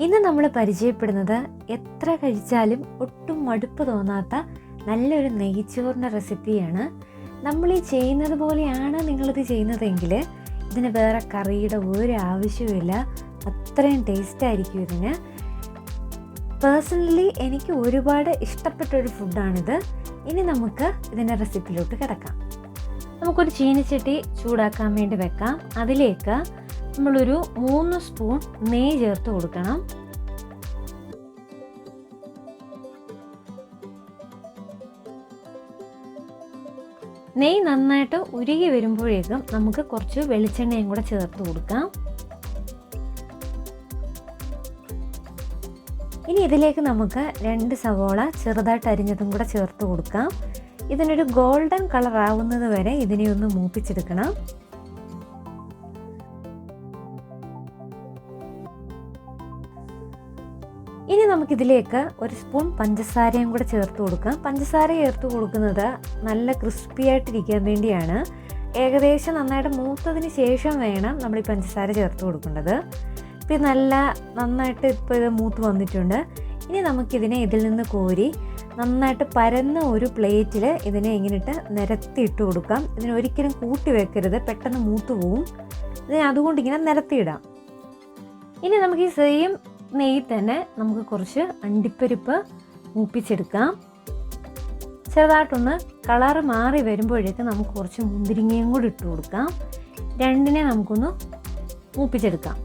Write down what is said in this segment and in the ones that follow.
ഇന്ന് നമ്മൾ പരിചയപ്പെടുന്നത് എത്ര കഴിച്ചാലും ഒട്ടും മടുപ്പ് തോന്നാത്ത നല്ലൊരു നെയ്ച്ചോറിന്റെ റെസിപ്പിയാണ്. നമ്മൾ ഈ ചെയ്യുന്നത് പോലെയാണ് നിങ്ങളിത് ചെയ്യുന്നതെങ്കിൽ ഇതിന് വേറെ കറിയുടെ ഒരു ആവശ്യവുമില്ല. അത്രയും ടേസ്റ്റ് ആയിരിക്കും ഇതിന്. പേഴ്സണലി എനിക്ക് ഒരുപാട് ഇഷ്ടപ്പെട്ട ഒരു ഫുഡാണിത്. ഇനി നമുക്ക് ഇതിന്റെ റെസിപ്പിയിലോട്ട് കിടക്കാം. നമുക്കൊരു ചീനച്ചട്ടി ചൂടാക്കാൻ വേണ്ടി വെക്കാം. അതിലേക്ക് നമ്മളൊരു മൂന്ന് സ്പൂൺ നെയ്യ് ചേർത്ത് കൊടുക്കണം. നെയ്യ് നന്നായിട്ട് ഉരുകി വരുമ്പോഴേക്കും നമുക്ക് കുറച്ച് വെളിച്ചെണ്ണയും കൂടെ ചേർത്ത് കൊടുക്കാം. ഇനി ഇതിലേക്ക് നമുക്ക് രണ്ട് സവോള ചെറുതായിട്ട് അരിഞ്ഞതും കൂടെ ചേർത്ത് കൊടുക്കാം. ഇതിനൊരു ഗോൾഡൻ കളർ ആവുന്നത് വരെ ഇതിനെ ഒന്ന് മൂപ്പിച്ചെടുക്കണം. നമുക്കിതിലേക്ക് ഒരു സ്പൂൺ പഞ്ചസാരയും കൂടെ ചേർത്ത് കൊടുക്കാം. പഞ്ചസാര ചേർത്ത് കൊടുക്കുന്നത് നല്ല ക്രിസ്പി ആയിട്ടിരിക്കാൻ വേണ്ടിയാണ്. ഏകദേശം നന്നായിട്ട് മൂത്തതിന് ശേഷം വേണം നമ്മൾ ഈ പഞ്ചസാര ചേർത്ത് കൊടുക്കേണ്ടത്. ഇപ്പം നല്ല നന്നായിട്ട് ഇപ്പോൾ ഇത് മൂത്ത് വന്നിട്ടുണ്ട്. ഇനി നമുക്കിതിനെ ഇതിൽ നിന്ന് കോരി നന്നായിട്ട് പരന്ന ഒരു പ്ലേറ്റിൽ ഇതിനെ ഇങ്ങനെയിട്ട് നിരത്തിയിട്ട് കൊടുക്കാം. ഇതിനെ ഒരിക്കലും കൂട്ടി വെക്കരുത്. പെട്ടെന്ന് മൂത്ത് പോവും. ഇതിനെ അതുകൊണ്ട് ഇങ്ങനെ നിരത്തിയിടാം. ഇനി നമുക്ക് ഈ സെയിം നെയ്യിൽ തന്നെ നമുക്ക് കുറച്ച് അണ്ടിപ്പരിപ്പ് മൂപ്പിച്ചെടുക്കാം. ചെറുതായിട്ടൊന്ന് കളറ് മാറി വരുമ്പോഴേക്ക് നമുക്ക് കുറച്ച് മുന്തിരിങ്ങയും കൂടി ഇട്ട് കൊടുക്കാം. രണ്ടിനെ നമുക്കൊന്ന് മൂപ്പിച്ചെടുക്കാം.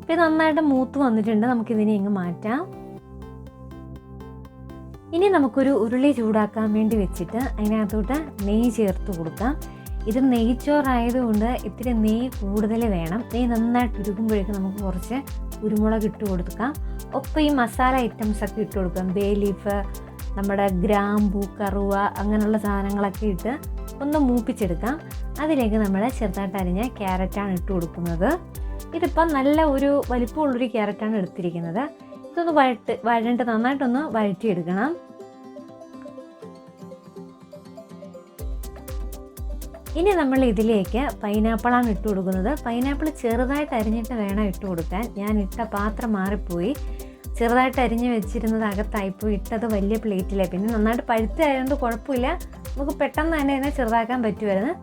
ഇപ്പം നന്നായിട്ട് മൂത്ത് വന്നിട്ടുണ്ട്. നമുക്കിതിനെ ഇങ്ങ് മാറ്റാം. ഇനി നമുക്കൊരു ഉരുളി ചൂടാക്കാൻ വേണ്ടി വെച്ചിട്ട് അതിനകത്തോട്ട് നെയ്യ് ചേർത്ത് കൊടുക്കാം. ഇത് നെയ്ച്ചോറായതുകൊണ്ട് ഇത്തിരി നെയ്യ് കൂടുതൽ വേണം. നെയ്യ് നന്നായിട്ട് ഉരുകുമ്പോഴേക്കും നമുക്ക് കുറച്ച് കുരുമുളക് ഇട്ട് കൊടുക്കാം. ഒപ്പം ഈ മസാല ഐറ്റംസ് ഒക്കെ ഇട്ട് കൊടുക്കാം. ബേ ലീഫ് നമ്മുടെ ഗ്രാമ്പു കറുവ അങ്ങനെയുള്ള സാധനങ്ങളൊക്കെ ഇട്ട് ഒന്ന് മൂപ്പിച്ചെടുക്കാം. അതിലേക്ക് നമ്മൾ ചെറുതായിട്ട് അരിഞ്ഞ ക്യാരറ്റാണ് ഇട്ട് കൊടുക്കുന്നത്. ഇതിപ്പം നല്ല ഒരു വലിപ്പമുള്ളൊരു ക്യാരറ്റാണ് എടുത്തിരിക്കുന്നത്. ഇതൊന്ന് വഴട്ട് വഴണ്ട് നന്നായിട്ടൊന്ന് വഴറ്റിയെടുക്കണം. ഇനി നമ്മൾ ഇതിലേക്ക് പൈനാപ്പിളാണ് ഇട്ട് കൊടുക്കുന്നത്. പൈനാപ്പിൾ ചെറുതായിട്ട് അരിഞ്ഞിട്ട് വേണം ഇട്ട് കൊടുക്കാൻ. ഞാൻ ഇട്ട പാത്രം മാറിപ്പോയി. ചെറുതായിട്ട് അരിഞ്ഞ് വെച്ചിരുന്നത് അകത്തായിപ്പോയി ഇട്ടത് വലിയ പ്ലേറ്റിലെ. പിന്നെ നന്നായിട്ട് പഴുത്തായതുകൊണ്ട് കുഴപ്പമില്ല. നമുക്ക് പെട്ടെന്ന് തന്നെ ഇതിനെ ചെറുതാക്കാൻ പറ്റുമായിരുന്നു.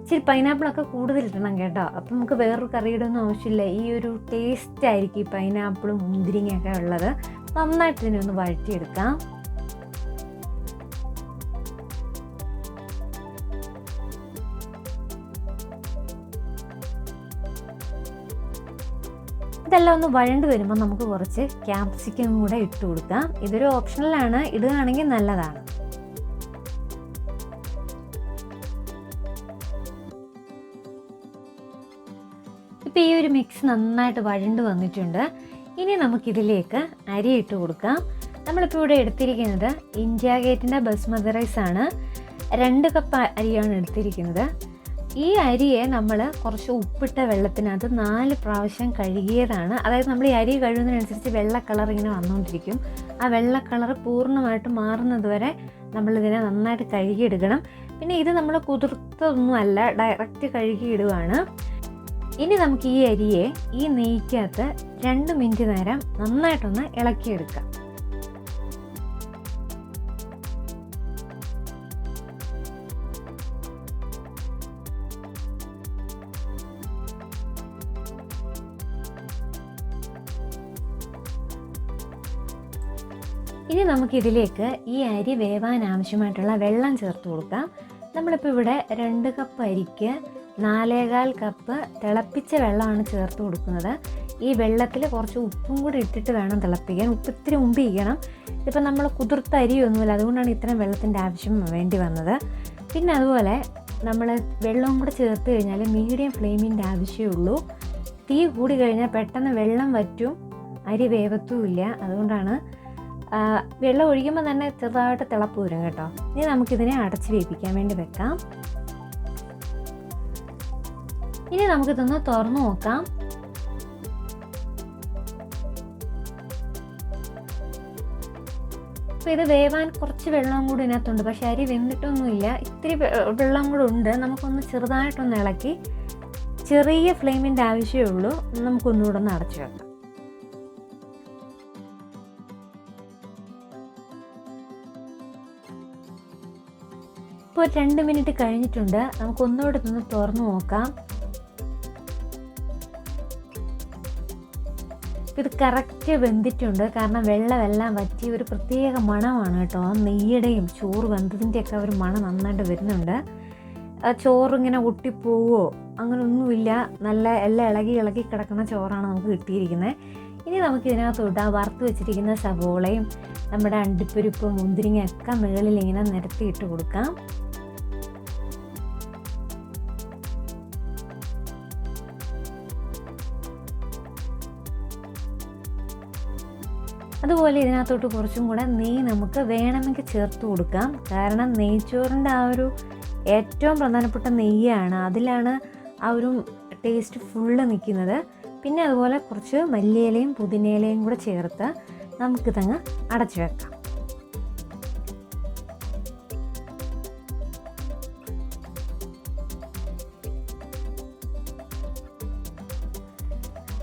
ഇച്ചിരി പൈനാപ്പിളൊക്കെ കൂടുതൽ ഇടണം കേട്ടോ. അപ്പം നമുക്ക് വേറൊരു കറിയിടൊന്നും ആവശ്യമില്ല. ഈ ഒരു ടേസ്റ്റ് ആയിരിക്കും ഈ പൈനാപ്പിളും മുന്തിരിങ്ങയൊക്കെ ഉള്ളത്. നന്നായിട്ട് ഇതിനെ ഒന്ന് വഴറ്റിയെടുക്കാം. ഇതെല്ലാം ഒന്ന് വഴണ്ട് വരുമ്പോൾ നമുക്ക് കുറച്ച് ക്യാപ്സിക്കം കൂടെ ഇട്ട് കൊടുക്കാം. ഇതൊരു ഓപ്ഷണലാണ് ഇടുകയാണെങ്കിൽ നല്ലതാണ്. ഇപ്പോൾ ഈ ഒരു മിക്സ് നന്നായിട്ട് വഴണ്ട് വന്നിട്ടുണ്ട്. ഇനി നമുക്കിതിലേക്ക് അരി ഇട്ട് കൊടുക്കാം. നമ്മളിപ്പോൾ ഇവിടെ എടുത്തിരിക്കുന്നത് ഇന്ത്യ ഗേറ്റിന്റെ ബസ്മതി റൈസ് ആണ്. രണ്ട് കപ്പ് അരിയാണ് എടുത്തിരിക്കുന്നത്. ഈ അരിയെ നമ്മൾ കുറച്ച് ഉപ്പിട്ട വെള്ളത്തിനകത്ത് നാല് പ്രാവശ്യം കഴുകിയതാണ്. അതായത് നമ്മൾ ഈ അരി കഴുകുന്നതിനനുസരിച്ച് വെള്ള കളർ ഇങ്ങനെ വന്നുകൊണ്ടിരിക്കും ആ വെള്ള കളർ പൂർണമായിട്ട് മാറുന്നത് വരെ നമ്മളിതിനെ നന്നായിട്ട് കഴുകിയെടുക്കണം. പിന്നെ ഇത് നമ്മൾ കുതിർത്തതൊന്നുമല്ല ഡയറക്റ്റ് കഴുകിയിടുകയാണ് ഇനി നമുക്ക് ഈ അരിയെ ഈ നെയ്ക്കകത്ത് രണ്ട് മിനിറ്റ് നേരം നന്നായിട്ടൊന്ന് ഇളക്കിയെടുക്കാം. ഇനി നമുക്കിതിലേക്ക് ഈ അരി വേവാൻ ആവശ്യമായിട്ടുള്ള വെള്ളം ചേർത്ത് കൊടുക്കാം. നമ്മളിപ്പോൾ ഇവിടെ രണ്ട് കപ്പ് അരിക്ക് നാലേകാൽ കപ്പ് തിളപ്പിച്ച വെള്ളമാണ് ചേർത്ത് കൊടുക്കുന്നത്. ഈ വെള്ളത്തിൽ കുറച്ച് ഉപ്പും കൂടി ഇട്ടിട്ട് വേണം തിളപ്പിക്കാൻ. ഉപ്പ് ഇത്തിരി ഉമ്പിക്കണം ഇതിപ്പോൾ നമ്മൾ കുതിർത്ത അരിയൊന്നുമില്ല. അതുകൊണ്ടാണ് ഇത്രയും വെള്ളത്തിന്റെ ആവശ്യം വേണ്ടി വന്നത്. പിന്നെ അതുപോലെ നമ്മൾ വെള്ളവും കൂടെ ചേർത്ത് കഴിഞ്ഞാൽ മീഡിയം ഫ്ലെയിമിന്റെ ആവശ്യമേ തീ കൂടി കഴിഞ്ഞാൽ പെട്ടെന്ന് വെള്ളം വറ്റും. അരി വേവത്തുമില്ല. അതുകൊണ്ടാണ് വെള്ളം ഒഴിക്കുമ്പോൾ തന്നെ ചെറുതായിട്ട് തിളപ്പ് വരും കേട്ടോ. ഇനി നമുക്കിതിനെ അടച്ച് വേവിക്കാൻ വേണ്ടി വെക്കാം. ഇനി നമുക്കിതൊന്ന് തുറന്നു നോക്കാം. അപ്പോൾ ഇത് വേവാൻ കുറച്ച് വെള്ളം കൂടി ഇതിനകത്തുണ്ട്. പക്ഷേ അരി വെന്തിട്ടൊന്നുമില്ല. ഇത്തിരി വെള്ളം കൂടെ ഉണ്ട്. നമുക്കൊന്ന് ചെറുതായിട്ടൊന്ന് ഇളക്കി ചെറിയ ഫ്ലെയിമിന്റെ ആവശ്യമേ ഉള്ളൂ. നമുക്കൊന്നുകൂടെ ഒന്ന് അടച്ചു വെക്കാം. ഇപ്പോൾ രണ്ട് മിനിറ്റ് കഴിഞ്ഞിട്ടുണ്ട്. നമുക്ക് ഒന്നുകൂടെ ഒന്ന് തുറന്നു നോക്കാം. ഇത് കറക്റ്റ് വെന്തിട്ടുണ്ട്. കാരണം വെള്ളമെല്ലാം വറ്റി ഒരു പ്രത്യേക മണമാണ് കേട്ടോ. നെയ്യുടെയും ചോറ് വെന്തതിന്റെയൊക്കെ ഒരു മണം നന്നായിട്ട് വരുന്നുണ്ട്. ആ ചോറ് ഇങ്ങനെ ഒട്ടിപ്പോവോ? അങ്ങനെ ഒന്നുമില്ല നല്ല എല്ലാം ഇളകി ഇളകി കിടക്കുന്ന ചോറാണ് നമുക്ക് കിട്ടിയിരിക്കുന്നത്. ഇനി നമുക്ക് ഇതിനകത്തോട്ട് ആ വറുത്ത് വെച്ചിരിക്കുന്ന സവോളയും നമ്മുടെ അണ്ടിപ്പരിപ്പും മുന്തിരിങ്ങയൊക്കെ മുകളിൽ ഇങ്ങനെ നിരത്തിയിട്ട് കൊടുക്കാം. അതുപോലെ ഇതിനകത്തോട്ട് കുറച്ചും കൂടെ നെയ്യ് നമുക്ക് വേണമെങ്കിൽ ചേർത്ത് കൊടുക്കാം. കാരണം നെയ്ച്ചോറിന്റെ ആ ഒരു ഏറ്റവും പ്രധാനപ്പെട്ട നെയ്യാണ്. അതിലാണ് ആ ഒരു ടേസ്റ്റ് ഫുള്ള് നിൽക്കുന്നത്. പിന്നെ അതുപോലെ കുറച്ച് മല്ലിയിലയും പുതിനയിലയും കൂടെ ചേർത്ത് നമുക്കിതങ്ങ് അടച്ചു വെക്കാം.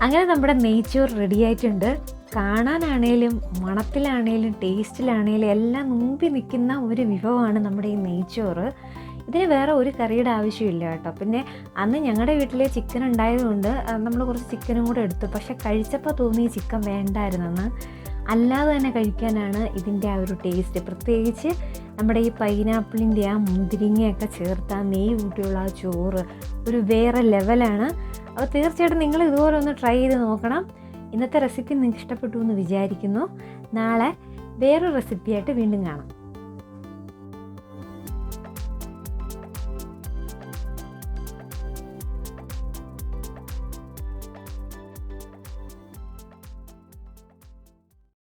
അങ്ങനെ നമ്മുടെ നെയ്ച്ചോറ് റെഡി ആയിട്ടുണ്ട്. കാണാനാണേലും മണത്തിലാണേലും ടേസ്റ്റിലാണേലും എല്ലാം മുമ്പിൽ നിൽക്കുന്ന ഒരു വിഭവമാണ് നമ്മുടെ ഈ നെയ്ച്ചോറ്. ഇതിന് വേറെ ഒരു കറിയുടെ ആവശ്യമില്ല കേട്ടോ. പിന്നെ അന്ന് ഞങ്ങളുടെ വീട്ടിൽ ചിക്കൻ ഉണ്ടായതുകൊണ്ട് നമ്മൾ കുറച്ച് ചിക്കനും കൂടെ എടുത്തു. പക്ഷെ കഴിച്ചപ്പോൾ തോന്നി ചിക്കൻ വേണ്ടായിരുന്നെന്ന്. അല്ലാതെ തന്നെ കഴിക്കാനാണ് ഇതിന്റെ ആ ഒരു ടേസ്റ്റ് പ്രത്യേകിച്ച് നമ്മുടെ ഈ പൈനാപ്പിളിന്റെ ആ മുന്തിരിങ്ങയൊക്കെ ചേർത്ത് ആ നെയ്യ് കൂട്ടിയുള്ള ആ ചോറ് ഒരു വേറെ ലെവലാണ് അപ്പോൾ തീർച്ചയായിട്ടും നിങ്ങൾ ഇതുപോലെ ഒന്ന് ട്രൈ ചെയ്ത് നോക്കണം. ഇന്നത്തെ റെസിപ്പി നിങ്ങൾക്ക് ഇഷ്ടപ്പെട്ടു എന്ന് വിചാരിക്കുന്നു. നാളെ വേറൊരു റെസിപ്പിയായിട്ട് വീണ്ടും കാണാം.